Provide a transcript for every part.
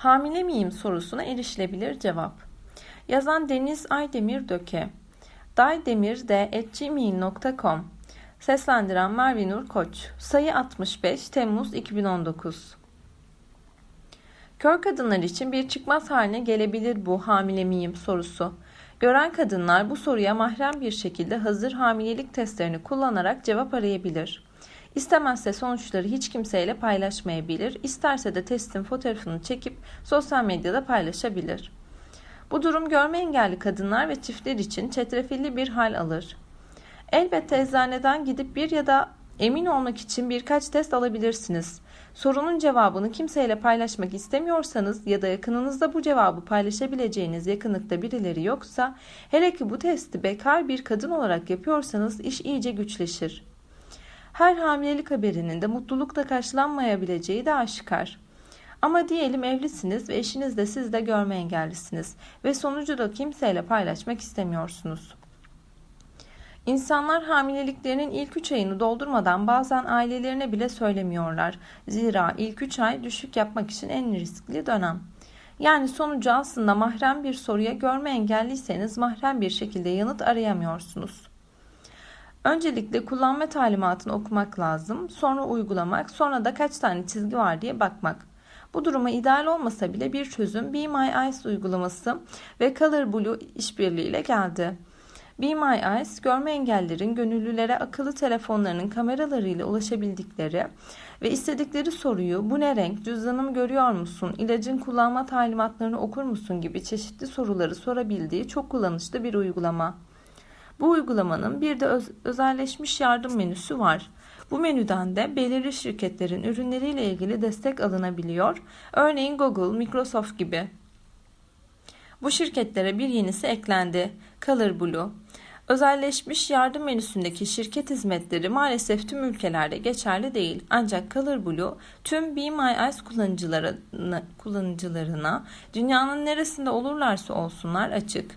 Hamile miyim sorusuna erişilebilir cevap. Yazan Deniz Aydemir Döke. daydemir.gmail.com Seslendiren Merve Nur Koç. Sayı 65 Temmuz 2019. Kör kadınlar için bir çıkmaz haline gelebilir bu hamile miyim sorusu. Gören kadınlar bu soruya mahrem bir şekilde hazır hamilelik testlerini kullanarak cevap arayabilir. İstemezse sonuçları hiç kimseyle paylaşmayabilir, isterse de testin fotoğrafını çekip sosyal medyada paylaşabilir. Bu durum görme engelli kadınlar ve çiftler için çetrefilli bir hal alır. Elbette eczaneden gidip bir ya da emin olmak için birkaç test alabilirsiniz. Sorunun cevabını kimseyle paylaşmak istemiyorsanız ya da yakınınızda bu cevabı paylaşabileceğiniz yakınlıkta birileri yoksa hele ki bu testi bekar bir kadın olarak yapıyorsanız iş iyice güçleşir. Her hamilelik haberinin de mutlulukla karşılanmayabileceği de aşikar. Ama diyelim evlisiniz ve eşiniz de siz de görme engellisiniz ve sonucu da kimseyle paylaşmak istemiyorsunuz. İnsanlar hamileliklerinin ilk 3 ayını doldurmadan bazen ailelerine bile söylemiyorlar. Zira ilk 3 ay düşük yapmak için en riskli dönem. Yani sonucu aslında mahrem bir soruya görme engelliyseniz mahrem bir şekilde yanıt arayamıyorsunuz. Öncelikle kullanma talimatını okumak lazım, sonra uygulamak, sonra da kaç tane çizgi var diye bakmak. Bu duruma ideal olmasa bile bir çözüm Be My Eyes uygulaması ve Color Blue işbirliğiyle geldi. Be My Eyes, görme engellerin gönüllülere akıllı telefonlarının kameralarıyla ulaşabildikleri ve istedikleri soruyu bu ne renk, cüzdanımı görüyor musun, ilacın kullanma talimatlarını okur musun gibi çeşitli soruları sorabildiği çok kullanışlı bir uygulama. Bu uygulamanın bir de öz özelleşmiş yardım menüsü var. Bu menüden de belirli şirketlerin ürünleriyle ilgili destek alınabiliyor. Örneğin Google, Microsoft gibi. Bu şirketlere bir yenisi eklendi. Color Blue. Özelleşmiş yardım menüsündeki şirket hizmetleri maalesef tüm ülkelerde geçerli değil. Ancak Color Blue tüm Be My Eyes kullanıcılarına, kullanıcılarına dünyanın neresinde olurlarsa olsunlar açık.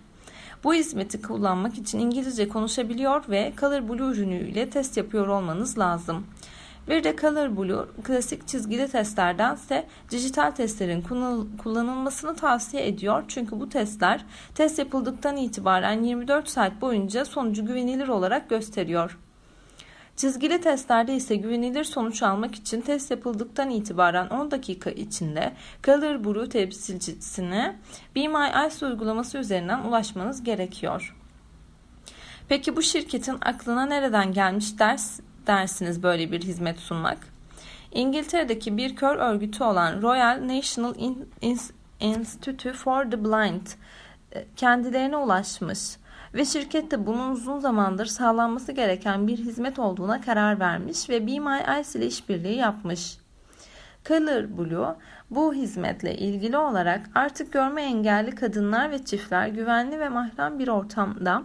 Bu hizmeti kullanmak için İngilizce konuşabiliyor ve Color Blue ürünüyle test yapıyor olmanız lazım. Bir de Color Blue klasik çizgili testlerdense dijital testlerin kullanılmasını tavsiye ediyor. Çünkü bu testler test yapıldıktan itibaren 24 saat boyunca sonucu güvenilir olarak gösteriyor. Çizgili testlerde ise güvenilir sonuç almak için test yapıldıktan itibaren 10 dakika içinde Color Blue temsilcisine Be My Eyes uygulaması üzerinden ulaşmanız gerekiyor. Peki bu şirketin aklına nereden gelmiş ders dersiniz böyle bir hizmet sunmak? İngiltere'deki bir kör örgütü olan Royal National Institute for the Blind e, kendilerine ulaşmış ve şirket de bunun uzun zamandır sağlanması gereken bir hizmet olduğuna karar vermiş ve Be My Eyes ile işbirliği yapmış. Color Blue bu hizmetle ilgili olarak artık görme engelli kadınlar ve çiftler güvenli ve mahrem bir ortamda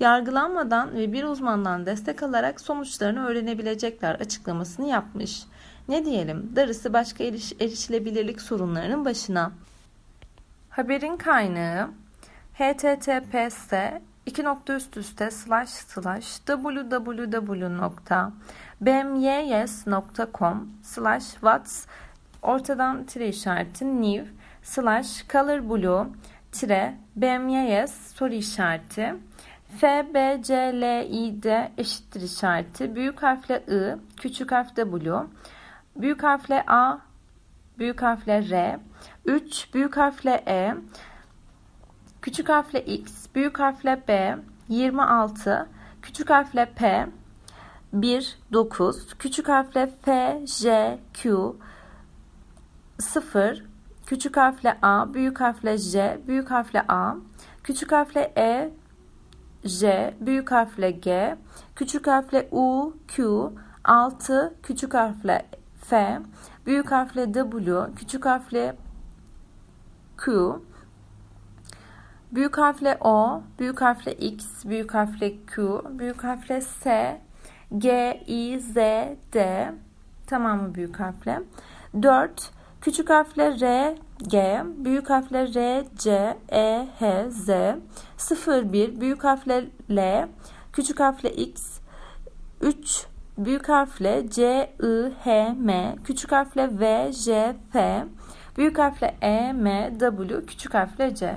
yargılanmadan ve bir uzmandan destek alarak sonuçlarını öğrenebilecekler açıklamasını yapmış. Ne diyelim darısı başka eriş, erişilebilirlik sorunlarının başına. Haberin kaynağı https 2 nokta üst üste slash slash www.bmys.com slash whats ortadan tire işareti new slash color blue tire bmys soru işareti F, B, C, L, I, D eşittir işareti. Büyük harfle I, küçük harfle W, büyük harfle A, büyük harfle R, 3, büyük harfle E, küçük harfle X, büyük harfle B, 26, küçük harfle P, 1, 9, küçük harfle F, J, Q, 0, küçük harfle A, büyük harfle J, büyük harfle A, küçük harfle E, J, büyük harfle G, küçük harfle U, Q, 6, küçük harfle F, büyük harfle W, küçük harfle Q, büyük harfle O, büyük harfle X, büyük harfle Q, büyük harfle S, G, I, Z, D, tamamı büyük harfle. 4, küçük harfle R, G, büyük harfle R, C, E, H, Z, 01, büyük harfle L, küçük harfle X, 3, büyük harfle C, I, H, M, küçük harfle V, J, F, Büyük harfle E, M, W, küçük harfle C.